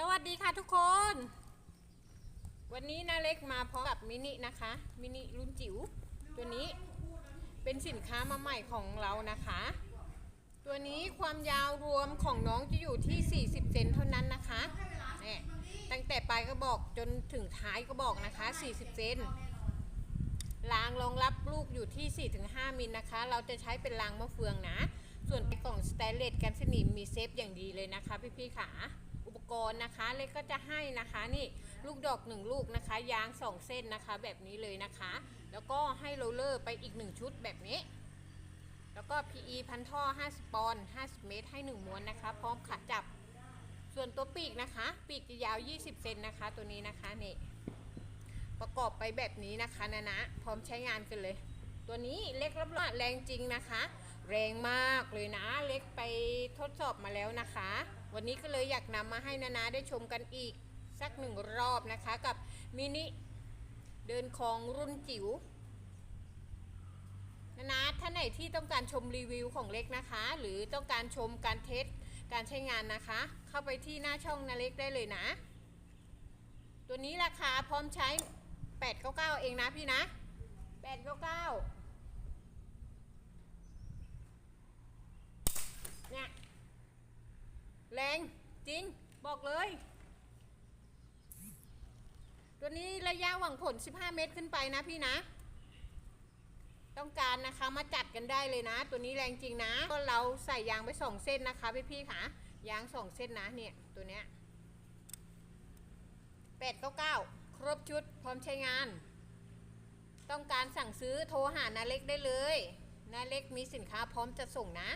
สวัสดีค่ะทุกคน วันนี้นาเล็กมาพร้อมกับมินินะคะ มินิรุ่นจิ๋วตัวนี้เป็นสินค้ามาใหม่ของเรานะคะ ตัวนี้ความยาวรวมของน้องจะอยู่ที่ 40 เซนเท่านั้นนะคะเนี่ยตั้งแต่ปลายกระบอกจนถึงท้ายกระบอกนะคะ 40 เซนรางรองรับลูกอยู่ที่ 4-5 มิลนะคะ เราจะใช้เป็นรางมะเฟืองนะ ส่วนกล่องสแตนเลสกันสนิมมีเซฟอย่างดีเลยนะคะพี่ๆค่ะ กรณ์นะคะ เล็กก็จะให้นะคะนี่ลูกดอกหนึ่งลูกนะคะ ยางสองเส้นนะคะ แบบนี้เลยนะคะ แล้วก็ให้โรลเลอร์ไปอีกหนึ่งชุดแบบนี้ แล้วก็ PE พันท่อ 50 ปอนด์50 เมตร ให้ 1 ม้วนนะคะ พร้อมขาจับ ส่วนตัวปีกนะคะ ปีกจะยาว 20 เซนนะคะ ตัวนี้นะคะนี่ประกอบไปแบบนี้นะคะนะนะ พร้อมใช้งานกันเลย ตัวนี้เล็กรับรองแรงจริงนะคะ แรงมากเลยนะ ล็กไปทดสอบมาแล้วนะคะ วันนี้ก็เลยอยากนำมาให้นานาได้ชมกันอีกสักหนึ่งรอบนะคะกับมินิเดินคลองรุ่นจิ๋วนะนะท่านไหนที่ต้องการชมรีวิวของเล็กนะคะ หรือต้องการชมการเทสการใช้งานนะคะ เข้าไปที่หน้าช่องนาเล็กได้เลยนะ ตัวนี้ราคาพร้อมใช้ 899 เองนะพี่นะ 899 เนี่ย แรงจริง บอกเลย ตัวนี้ระยะหวังผล 15 เมตรขึ้นไปนะพี่นะ ต้องการนะคะมาจัดกันได้เลยนะ ตัวนี้แรงจริงนะ ก็เราใส่ยางไปสองเส้นนะคะพี่พี่ค่ะ ยางสองเส้นนะเนี่ยตัวเนี้ยแปดเก้าเก้าครบชุดพร้อมใช้งาน ต้องการสั่งซื้อโทรหานาเล็กได้เลยนาเล็กมีสินค้าพร้อมจะส่งนะ